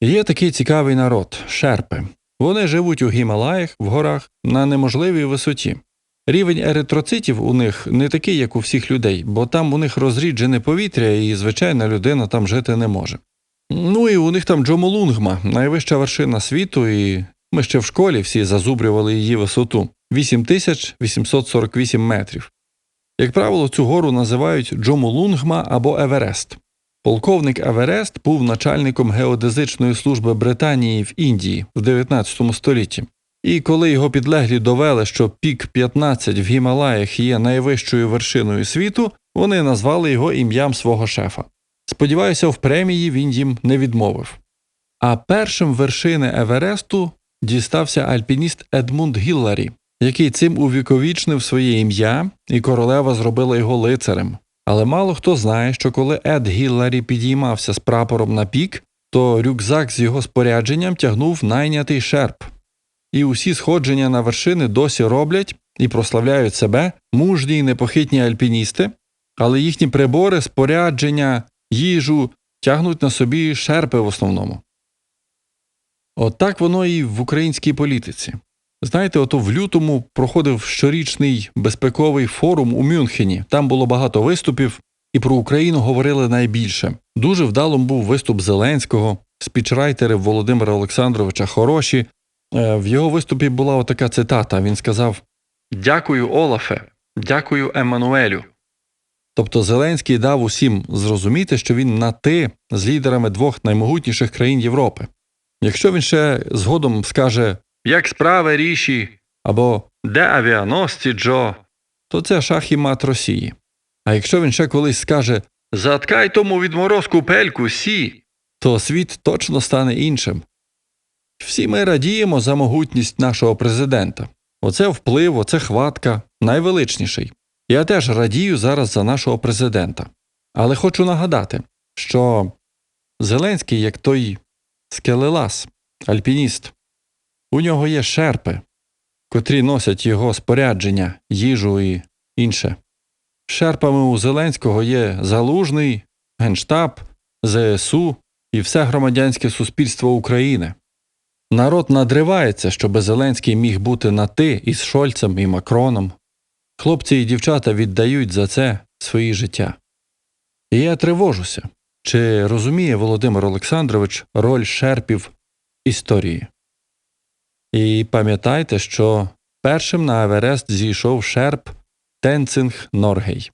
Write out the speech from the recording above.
Є такий цікавий народ шерпи. Вони живуть у Гімалаях, в горах на неможливій висоті. Рівень еритроцитів у них не такий, як у всіх людей, бо там у них розріджене повітря, і звичайна людина там жити не може. Ну і у них там Джомолунгма, найвища вершина світу, і ми ще в школі всі зазубрювали її висоту 8848 метрів. Як правило, цю гору називають Джомолунгма або Еверест. Полковник Еверест був начальником геодезичної служби Британії в Індії в 19 столітті. І коли його підлеглі довели, що пік 15 в Гімалаях є найвищою вершиною світу, вони назвали його ім'ям свого шефа. Сподіваюся, в премії він їм не відмовив. А першим вершини Евересту дістався альпініст Едмунд Гілларі, який цим увіковічнив своє ім'я, і королева зробила його лицарем. Але мало хто знає, що коли Ед Гілларі підіймався з прапором на пік, то рюкзак з його спорядженням тягнув найнятий шерп. І усі сходження на вершини досі роблять і прославляють себе мужні й непохитні альпіністи, але їхні прибори, спорядження, їжу тягнуть на собі шерпи в основному. От так воно і в українській політиці. Знаєте, ото в лютому проходив щорічний безпековий форум у Мюнхені. Там було багато виступів, і про Україну говорили найбільше. Дуже вдалим був виступ Зеленського, спічрайтери Володимира Олександровича хороші. Е, В його виступі була отака цитата. Він сказав: Дякую, Олафе, дякую Еммануелю. Тобто Зеленський дав усім зрозуміти, що він на ти з лідерами двох наймогутніших країн Європи. Якщо він ще згодом скаже Як справи ріші або Де авіаносці Джо, то це шах і мат Росії. А якщо він ще колись скаже Заткай тому відморозку пельку сі, то світ точно стане іншим. Всі ми радіємо за могутність нашого президента. Оце вплив, оце хватка, найвеличніший. Я теж радію зараз за нашого президента. Але хочу нагадати, що Зеленський, як той скелелас, альпініст, у нього є шерпи, котрі носять його спорядження, їжу і інше. Шерпами у Зеленського є Залужний, Генштаб, ЗСУ і все громадянське суспільство України. Народ надривається, щоб Зеленський міг бути на ти із Шольцем і Макроном. Хлопці і дівчата віддають за це свої життя. І я тривожуся, чи розуміє Володимир Олександрович роль шерпів історії. І пам'ятайте, що першим на Еверест зійшов шерп Тенцинг Норгей.